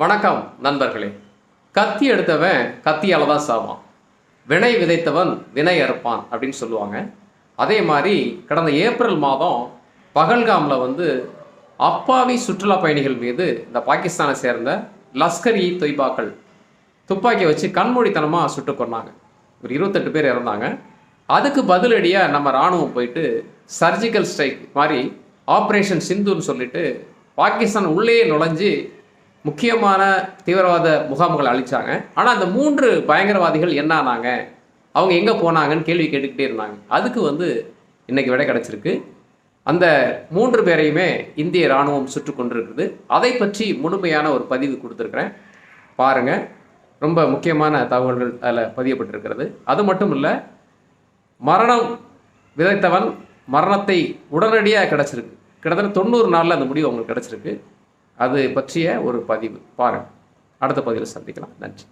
வணக்கம் நண்பர்களே. கத்தி எடுத்தவன் கத்தியால் தான் சாவான். வினை விதைத்தவன் வினை அறுப்பான் அப்படின்னு சொல்லுவாங்க. அதே மாதிரி கடந்த ஏப்ரல் மாதம் பகல்காமில் வந்து அப்பாவி சுற்றுலா பயணிகள் மீது இந்த பாகிஸ்தானை சேர்ந்த லஸ்கர் இ தொய்பாக்கள் துப்பாக்கியை வச்சு கண்மூடித்தனமாக சுட்டு கொண்டாங்க ஒரு இருபத்தெட்டு பேர் இறந்தாங்க. அதுக்கு பதிலடியாக நம்ம இராணுவம் போயிட்டு சர்ஜிக்கல் ஸ்ட்ரைக் மாதிரி ஆப்ரேஷன் சிந்துன்னு சொல்லிட்டு பாகிஸ்தான் உள்ளே நுழைஞ்சு முக்கியமான தீவிரவாத முகாம்களை அழித்தாங்க ஆனால் அந்த மூன்று பயங்கரவாதிகள் என்ன ஆனாங்க? அவங்க எங்கே போனாங்கன்னு கேள்வி கேட்டுக்கிட்டே இருந்தாங்க. அதுக்கு வந்து இன்றைக்கி விடை கிடச்சிருக்கு. அந்த மூன்று பேரையுமே இந்திய இராணுவம் சுட்டு கொண்டிருக்குது அதை பற்றி முழுமையான ஒரு பதிவு கொடுத்துருக்குறேன். பாருங்கள் ரொம்ப முக்கியமான தகவல்கள் அதில் பதியப்பட்டிருக்கிறது. அது மட்டும் இல்லை மரணம் விதைத்தவன் மரணத்தை உடனடியாக கிடச்சிருக்கு. கிட்டத்தட்ட தொண்ணூறு நாளில் அந்த முடிவு அவங்களுக்கு கிடச்சிருக்கு. அது பற்றிய ஒரு பதிவு. பாருங்கள் அடுத்த பதிவில் சந்திக்கலாம். நன்றி.